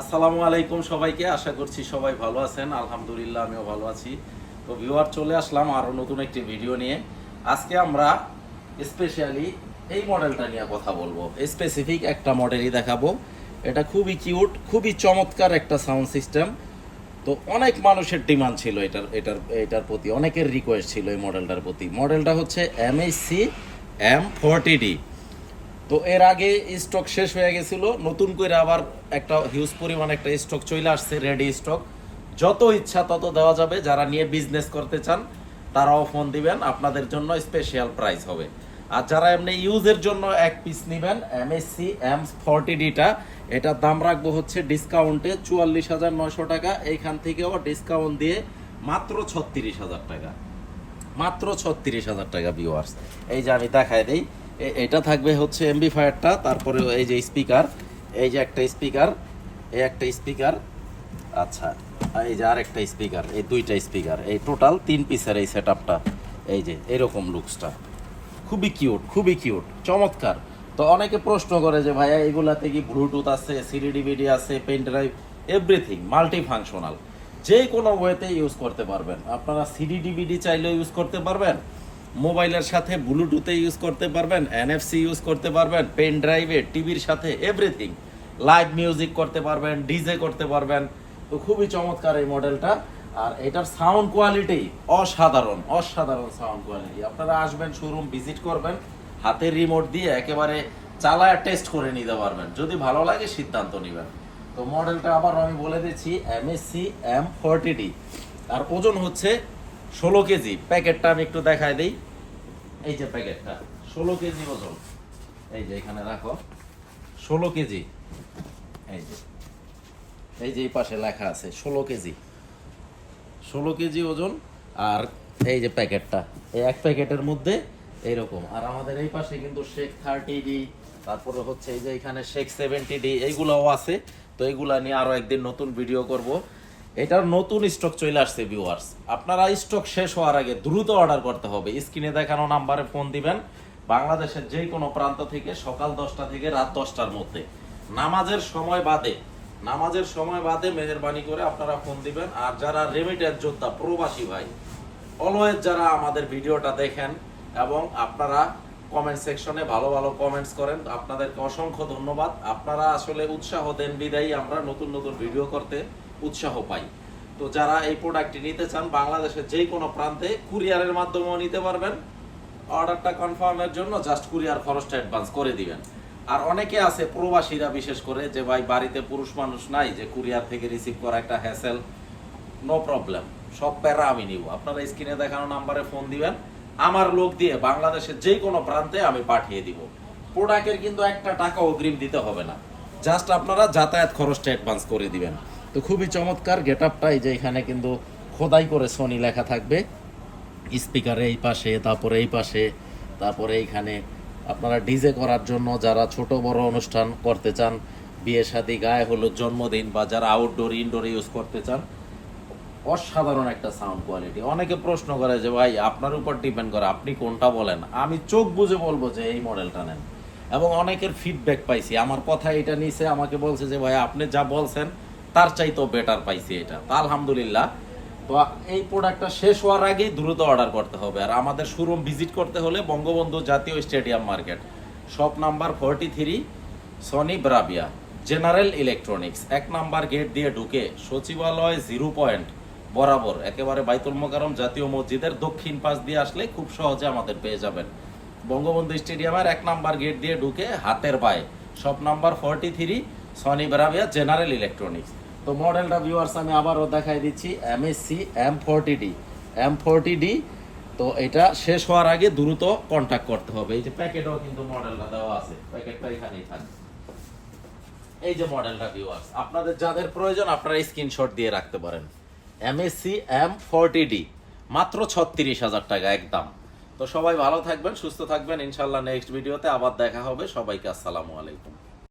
আসসালামু আলাইকুম সবাইকে, আশা করছি সবাই ভালো আছেন। আলহামদুলিল্লাহ, আমিও ভালো আছি। তো ভিউয়ার চলে আসলাম আরও নতুন একটি ভিডিও নিয়ে। আজকে আমরা স্পেশালি এই মডেলটা নিয়ে কথা বলব। স্পেসিফিক একটা মডেলই দেখাবো। এটা খুবই কিউট খুবই চমৎকার একটা সাউন্ড সিস্টেম তো অনেক মানুষের ডিমান্ড ছিল এটার এটার এটার প্রতি। অনেকের রিকোয়েস্ট ছিল এই মডেলটার প্রতি। মডেলটা হচ্ছে এমএসসি এম ফোরটি ডি তো এর আগে স্টক শেষ হয়ে গেছিল, নতুন করে আবার একটা হিউজ পরিমাণ একটা স্টক চলে আসছে রেডি স্টক যত ইচ্ছা তত দেওয়া যাবে, যারা নিয়ে বিজনেস করতে চান, তারাও ফোন দিবেন, আপনাদের জন্য স্পেশাল প্রাইস হবে। আর যারা এমনি ইউজের জন্য এক পিস নেবেন এমএসসি এম ফর্টি ডিটা এটার দাম রাখব হচ্ছে ডিসকাউন্টে চুয়াল্লিশ হাজার নয়শো টাকা। এইখান থেকেও ডিসকাউন্ট দিয়ে মাত্র ছত্রিশ হাজার টাকা। মাত্র ছত্রিশ হাজার টাকা ভিউয়ার্স এই যে আমি দেখাই দেই এটা থাকবে হচ্ছে এমবি ফায়ারটা তারপরে এই যে স্পিকার এই যে একটা স্পিকার এই একটা স্পিকার আচ্ছা এই যে আরেকটা স্পিকার এই দুইটা স্পিকার এই টোটাল তিন পিসের এই সেট এই যে, এরকম লুকসটা খুবই কিউট খুবই কিউট চমৎকার। তো অনেকে প্রশ্ন করে যে, ভাইয়া, এগুলাতে কি ব্লুটুথ আছে সিডি ডিভিডি আছে pen drive everything multi functional যে কোনো ওয়েতে ইউজ করতে পারবেন। আপনারা সিডি ডিভিডি চাইলেও ইউজ করতে পারবেন। মোবাইলের সাথে ব্লুটুথে ইউজ করতে পারবেন, এনএফসি ইউজ করতে পারবেন, পেন ড্রাইভে, টিভির সাথে এভরিথিং লাইভ মিউজিক করতে পারবেন ডিজে করতে পারবেন। তো খুবই চমৎকার এই মডেলটা আর এটার সাউন্ড কোয়ালিটি অসাধারণ অসাধারণ সাউন্ড কোয়ালিটি আপনারা আসবেন শোরুম ভিজিট করবেন। হাতের রিমোট দিয়ে একেবারে চালায় টেস্ট করে নিতে পারবেন। যদি ভালো লাগে, সিদ্ধান্ত নেবেন। তো মডেলটা আবার আমি বলে দিচ্ছি এমএসসি এম ফোরটি ডি আর ওজন হচ্ছে ষোলো কেজি। প্যাকেটটা আমি একটু দেখাই দিই। এই যে প্যাকেটটা, ষোলো কেজি ওজন। এই যে এখানে রাখো। ষোলো কেজি। এই যে এই যে এই পাশে লেখা আছে, ষোলো কেজি। ষোলো কেজি ওজন। আর এই যে প্যাকেটটা, এই এক প্যাকেটের মধ্যে এইরকম। আর আমাদের এই পাশে কিন্তু শেখ থার্টি ডি তারপরে হচ্ছে এই যে এখানে শেখ সেভেন্টি ডি এইগুলাও আছে। তো এইগুলা নিয়ে আরও একদিন নতুন ভিডিও করব। এটার নতুন স্টক চলে আসছে ভিউয়ার্স আপনারা স্টক শেষ হওয়ার আগে দ্রুত অর্ডার করতে হবে। স্ক্রিনে দেখানো নাম্বারে ফোন দিবেন। বাংলাদেশের যে কোনো প্রান্ত থেকে সকাল দশটা থেকে রাত দশটার মধ্যে। নামাজের সময় বাদে, নামাজের সময় বাদে মেহরবানি করে আপনারা ফোন দিবেন। আর যারা রেমিটেন্স যোদ্ধা, প্রবাসী ভাই অলওয়েজ যারা আমাদের ভিডিওটা দেখেন এবং আপনারা কমেন্ট সেকশনে ভালো ভালো কমেন্টস করেন, আপনাদেরকে অসংখ্য ধন্যবাদ। আপনারা আসলে উৎসাহ দেন বিদায়ী আমরা নতুন নতুন ভিডিও করতে। উৎসাহ পাই। তো যারা এই প্রোডাক্টটি নিতে চান, বাংলাদেশের যে কোনো প্রান্তে কুরিয়ারের মাধ্যমেও নিতে পারবেন। অর্ডারটা কনফার্মের জন্য জাস্ট কুরিয়ার খরচটা অ্যাডভান্স করে দিবেন। আর অনেকে আছে প্রবাসীরা বিশেষ করে যে, ভাই, বাড়িতে পুরুষ মানুষ নাই, যে কুরিয়ার থেকে রিসিভ করা একটা হ্যাসেল নো প্রবলেম সব প্যারা আমি নিব। আপনারা স্ক্রিনে দেখানো নাম্বারে ফোন দিবেন। আমার লোক দিয়ে বাংলাদেশের যে কোনো প্রান্তে আমি পাঠিয়ে দিব। প্রোডাক্টের কিন্তু একটা টাকা অগ্রিম দিতে হবে না। জাস্ট আপনারা যাতায়াত খরচটা অ্যাডভান্স করে দিবেন। তো খুবই চমৎকার গেট আপটাই যে এখানে কিন্তু খোদাই করে সোনি লেখা থাকবে। স্পিকারে এই পাশে, তারপরে এই পাশে, তারপরে এইখানে আপনারা ডিজে করার জন্য যারা ছোট বড় অনুষ্ঠান করতে চান, বিয়ে শাদী, গায়ে হলুদ, জন্মদিন বা যারা আউটডোর ইনডোর ইউজ করতে চান, অসাধারণ একটা সাউন্ড কোয়ালিটি অনেকে প্রশ্ন করে যে, ভাই, আপনার উপর ডিপেন্ড করে, আপনি কোনটা বলেন? আমি চোখ বুঝে বলব যে এই মডেলটা নেন। এবং অনেকের ফিডব্যাক পাইছি। আমার কথা এটা নিছে, আমাকে বলছে যে, ভাই, আপনি যা বলছেন তার চাইতেও বেটার পাইছি এটা। তা আলহামদুলিল্লাহ। তো এই প্রোডাক্টটা শেষ হওয়ার আগেই দ্রুত অর্ডার করতে হবে। আর আমাদের শোরুম ভিজিট করতে হলে বঙ্গবন্ধু জাতীয় stadium market shop number forty three Sony Bravia general electronics এক নাম্বার গেট দিয়ে ঢুকে সচিবালয় জিরো পয়েন্ট বরাবর, একেবারে বাইতুল মোকারম জাতীয় মসজিদের দক্ষিণ পাশ দিয়ে আসলে খুব সহজে আমাদের পেয়ে যাবেন। বঙ্গবন্ধু স্টেডিয়ামের এক নাম্বার গেট দিয়ে ঢুকে হাতের পায়ে। Shop number forty three Sony Bravia general electronics তো মডেলটা ভিউয়ার্স আমি আবারও দেখাই দিচ্ছি MSC M forty D M forty D তো এটা শেষ হওয়ার আগে দ্রুত কন্ট্যাক্ট করতে হবে। এই যে প্যাকেটও কিন্তু মডেলটা দেওয়া আছে প্যাকেটটা এখানেই থাকে এই যে মডেলটা ভিউয়ার্স আপনাদের যাদের প্রয়োজন আপনারা স্ক্রিনশট দিয়ে রাখতে পারেন। এমএসসি এম ফোরটি ডি মাত্র ছত্রিশ হাজার টাকা একদম। তো সবাই ভালো থাকবেন, সুস্থ থাকবেন। ইনশাল্লাহ নেক্সট ভিডিওতে আবার দেখা হবে। সবাইকে আসসালামু আলাইকুম।